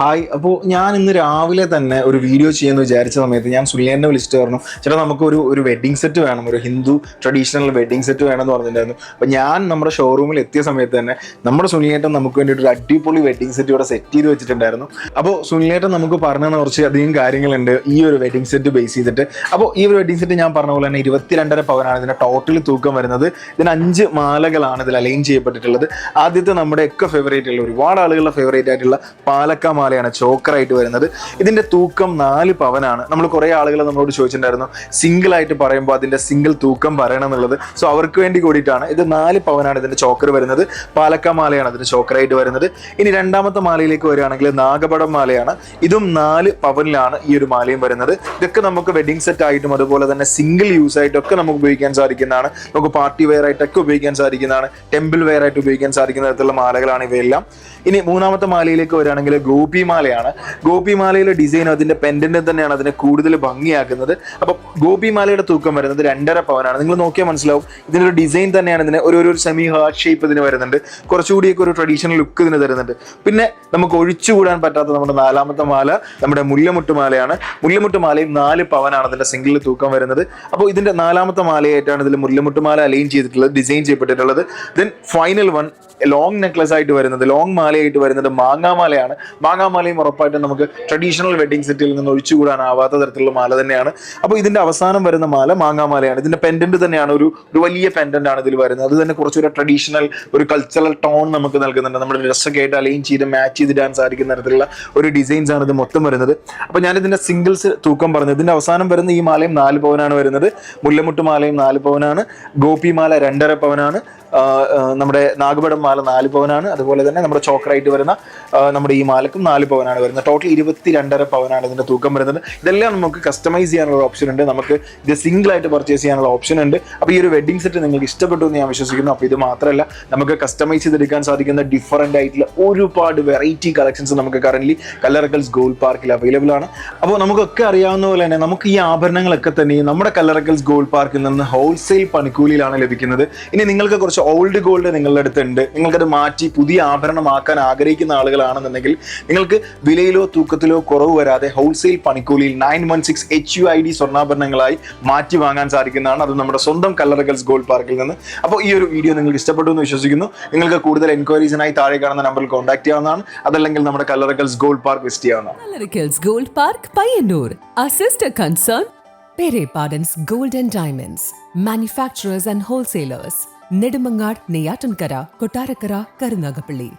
Hi അപ്പോൾ ഞാൻ ഇന്ന് രാവിലെ തന്നെ ഒരു വീഡിയോ ചെയ്യാന്ന് വിചാരിച്ച സമയത്ത് ഞാൻ സുല്യാനെ വിളിച്ചിട്ട് പറഞ്ഞു ചേട്ടാ നമുക്ക് ഒരു വെഡിങ് സെറ്റ് വേണം ഒരു ഹിന്ദു ട്രഡീഷണൽ വെഡിങ് സെറ്റ് വേണം വേണമെന്ന് പറഞ്ഞിട്ടുണ്ടായിരുന്നു. അപ്പോൾ ഞാൻ നമ്മുടെ ഷോറൂമിൽ എത്തിയ സമയത്ത് തന്നെ നമ്മുടെ സുനിലേട്ടൻ നമുക്ക് വേണ്ടിയിട്ട് ഒരു അടിപൊളി വെഡിങ് സെറ്റ് ഇവിടെ സെറ്റ് ചെയ്ത് വെച്ചിട്ടുണ്ടായിരുന്നു. അപ്പോൾ സുനിലേട്ടൻ നമുക്ക് പറഞ്ഞു തന്ന കുറച്ച് അധികം കാര്യങ്ങളുണ്ട് ഈ ഒരു വെഡിങ് സെറ്റ് ബേസ് ചെയ്തിട്ട്. അപ്പോൾ ഈ ഒരു വെഡിങ് സെറ്റ് ഞാൻ പറഞ്ഞ പോലെ തന്നെ ഇരുപത്തിരണ്ടര പവനാണ് ഇതിന്റെ ടോട്ടൽ തൂക്കം വരുന്നത്. ഇതിന് അഞ്ച് മാലകളാണ് ഇതിൽ അലൈൻ ചെയ്യപ്പെട്ടിട്ടുള്ളത്. ആദ്യത്തെ നമ്മുടെ ഒക്കെ ഫേവറേറ്റ് ഉള്ള ഒരുപാട് ആളുകളുടെ ഫേവറേറ്റ് ആയിട്ടുള്ള പാലക്ക മാലയാണ് ചോക്കറായിട്ട് വരുന്നത്. ഇതിന്റെ തൂക്കം നാല് പവനാണ്. നമ്മൾ കുറേ ആളുകൾ നമ്മളോട് ചോദിച്ചിട്ടുണ്ടായിരുന്നു. സിംഗിൾ ആയിട്ട് പറയുമ്പോൾ അതിന്റെ സിംഗിൾ തൂക്കം പറയണം എന്നുള്ളത്. സോ അവർക്ക് വേണ്ടി കൂടിയിട്ടാണ്. ഇത് നാല് പവനാണ് ഇതിന്റെ ചോക്കർ വരുന്നത്. പാലക്ക മാലയാണ് ഇതിന്റെ ചോക്കറായിട്ട് വരുന്നത്. ഇനി രണ്ടാമത്തെ മാലയിലേക്ക് വരികയാണെങ്കിൽ നാഗപടം മാലയാണ്. ഇതും നാല് പവനിലാണ് ഈ ഒരു മാലയും വരുന്നത്. ഇതൊക്കെ നമുക്ക് വെഡിങ് സെറ്റ് ആയിട്ടും അതുപോലെ തന്നെ സിംഗിൾ യൂസ് ആയിട്ടൊക്കെ നമുക്ക് ഉപയോഗിക്കാൻ സാധിക്കുന്നതാണ്. നമുക്ക് പാർട്ടി വെയർ ആയിട്ടൊക്കെ ഉപയോഗിക്കാൻ സാധിക്കുന്നതാണ്. ടെമ്പിൾ വെയർ ആയിട്ട് ഉപയോഗിക്കാൻ സാധിക്കുന്ന തരത്തിലുള്ള മാലകളാണ് ഇവയെല്ലാം. ഇനി മൂന്നാമത്തെ മാലയിലേക്ക് വരികയാണെങ്കിൽ ഗോപി മാലയാണ് ഗോപിമാലയിലെ ഡിസൈൻ അതിന്റെ പെൻഡന്റും തന്നെയാണ് അതിനെ കൂടുതൽ ഭംഗിയാക്കുന്നത്. അപ്പൊ ഗോപിമാലയുടെ തൂക്കം വരുന്നത് രണ്ടര പവനാണ്. നിങ്ങൾ നോക്കിയാൽ മനസ്സിലാവും ഇതിന്റെ ഒരു ഡിസൈൻ തന്നെയാണ് ഇതിന് ഒരു ഒരു സെമി ഹാർട്ട് ഷേപ്പ് ഇതിന് വരുന്നുണ്ട്. കുറച്ചുകൂടിയൊക്കെ ഒരു ട്രഡീഷണൽ ലുക്ക് ഇതിന് തരുന്നുണ്ട്. പിന്നെ നമുക്ക് ഒഴിച്ചുകൂടാൻ പറ്റാത്ത നമ്മുടെ നാലാമത്തെ മാല നമ്മുടെ മുല്ലമുട്ട് മാലയാണ്. മുല്ലമുട്ട് മാലയും നാല് പവനാണ് അതിന്റെ സിംഗിളിൽ തൂക്കം വരുന്നത്. അപ്പോൾ ഇതിന്റെ നാലാമത്തെ മാലയായിട്ടാണ് ഇതിൽ മുല്ലമുട്ട് മാല അലൈൻ ചെയ്തിട്ടുള്ളത് design ചെയ്യപ്പെട്ടിട്ടുള്ളത്. Then final one long necklace ആയിട്ട് വരുന്നത് ലോങ് മാലയായിട്ട് വരുന്നത് മാങ്ങാമാലയാണ്. മാങ്ങാമാലയും ഉറപ്പായിട്ടും നമുക്ക് ട്രഡീഷണൽ വെഡിങ് സെറ്റിൽ നിന്ന് ഒഴിച്ചുകൂടാനാവാത്ത തരത്തിലുള്ള മാല തന്നെയാണ്. അപ്പോൾ ഇതിന്റെ അവസാനം വരുന്ന മാല മാങ്ങാമാലയാണ് ഇതിന്റെ പെൻഡന്റ് തന്നെയാണ് ഒരു ഒരു വലിയ പെൻഡന്റ് ആണ് ഇതിൽ വരുന്നത്. അത് തന്നെ കുറച്ചുകൂടെ ട്രഡീഷണൽ ഒരു കൾച്ചറൽ ടോൺ നമുക്ക് നൽകുന്നുണ്ട്. നമ്മുടെ ഡ്രസ്സൊക്കെ ആയിട്ട് അലൈൻ ചെയ്ത് മാച്ച് ചെയ്ത് ചെയ്തിടാൻ സാധിക്കുന്ന തരത്തിലുള്ള ഒരു ഡിസൈൻസ് ആണ് ഇത് മൊത്തം വരുന്നത്. അപ്പോൾ ഞാൻ ഇതിന്റെ സിംഗിൾസ് തൂക്കം പറഞ്ഞു ഇതിന്റെ അവസാനം വരുന്ന ഈ മാലയും നാല് പവനാണ് വരുന്നത്. മുല്ലമുട്ട് മാലയും നാല് പവനാണ്. ഗോപി മാല രണ്ടര പവനാണ്. നമ്മുടെ നാഗപടം മാല നാല് പവനാണ്. അതുപോലെ തന്നെ നമ്മുടെ ചോക്കറായിട്ട് വരുന്ന നമ്മുടെ ഈ മാലക്കും നാല് പവനാണ് വരുന്നത്. ടോട്ടൽ ഇരുപത്തി രണ്ടര പവനാണ് ഇതിന്റെ തൂക്കം വരുന്നത്. ഇതെല്ലാം നമുക്ക് കസ്റ്റമൈസ് ചെയ്യാനുള്ള ഓപ്ഷൻ ഉണ്ട്. നമുക്ക് ഇത് സിംഗിൾ ആയിട്ട് പർച്ചേസ് ചെയ്യാനുള്ള ഓപ്ഷൻ ഉണ്ട്. അപ്പോൾ ഈ ഒരു വെഡിങ് സെറ്റ് നിങ്ങൾക്ക് ഇഷ്ടപ്പെട്ടു എന്ന് ഞാൻ വിശ്വസിക്കുന്നു. അപ്പോൾ ഇത് മാത്രമല്ല നമുക്ക് കസ്റ്റമൈസ് ചെയ്തെടുക്കാൻ സാധിക്കുന്ന ഡിഫറന്റ് ആയിട്ടുള്ള ഒരുപാട് വെറൈറ്റി കളക്ഷൻസ് നമുക്ക് കറന്റ് കല്ലറക്കൽസ് ഗോൾഡ് പാർക്കിൽ അവൈലബിൾ ആണ്. അപ്പോൾ നമുക്കൊക്കെ അറിയാവുന്ന പോലെ തന്നെ നമുക്ക് ഈ ആഭരണങ്ങളൊക്കെ തന്നെ നമ്മുടെ കല്ലറക്കൽസ് ഗോൾഡ് പാർക്കിൽ നിന്ന് ഹോൾസെയിൽ പണിക്കൂലിയിലാണ് ലഭിക്കുന്നത്. ഇനി നിങ്ങൾക്ക് കുറച്ച് ഓൾഡ് ഗോൾഡ് നിങ്ങളുടെ അടുത്തുണ്ട്. നിങ്ങൾക്കത് മാറ്റി പുതിയ ആഭരണമാക്കാൻ ആഗ്രഹിക്കുന്ന ആളുകളാണെന്നുണ്ടെങ്കിൽ നിങ്ങൾക്ക് വിലയിലോ തൂക്കത്തിലോ കുറവ് വരാതെ ഹോൾസെയിൽ പണിക്കൂലിയിൽ nine one six H U I D സ്വർണാഭരണങ്ങളായി മാറ്റി വാങ്ങാൻ സാധിക്കുന്നതാണ് അത് നമ്മുടെ സ്വന്തം കല്ലറകൽസ് ഗോൾഡ് പാർക്കിൽ നിന്ന് അപ്പോൾ ഈ ഒരു വീഡിയോ നിങ്ങൾക്ക് ഇഷ്ടപ്പെട്ടു എന്ന് വിശ്വസിക്കുന്നു നിങ്ങൾക്ക് കൂടുതൽ എൻക്വയറീസിനായി താഴെ കാണുന്ന നമ്പറിൽ കോൺടാക്ട് ചെയ്യാവുന്നതാണ് അതല്ലെങ്കിൽ നമ്മുടെ കല്ലറകൽസ് ഗോൾഡ് പാർക്ക് വിസിറ്റ് ചെയ്യാവുന്നതാണ് ഗോൾഡ് പാർക്ക് പയ്യന്നൂർ അസിസ്റ്റർ concern, Pere Pardon's Gold and Diamonds. Manufacturers and wholesalers. Nedumangad, Neyatankara, Kotarakara, Karunagapalli.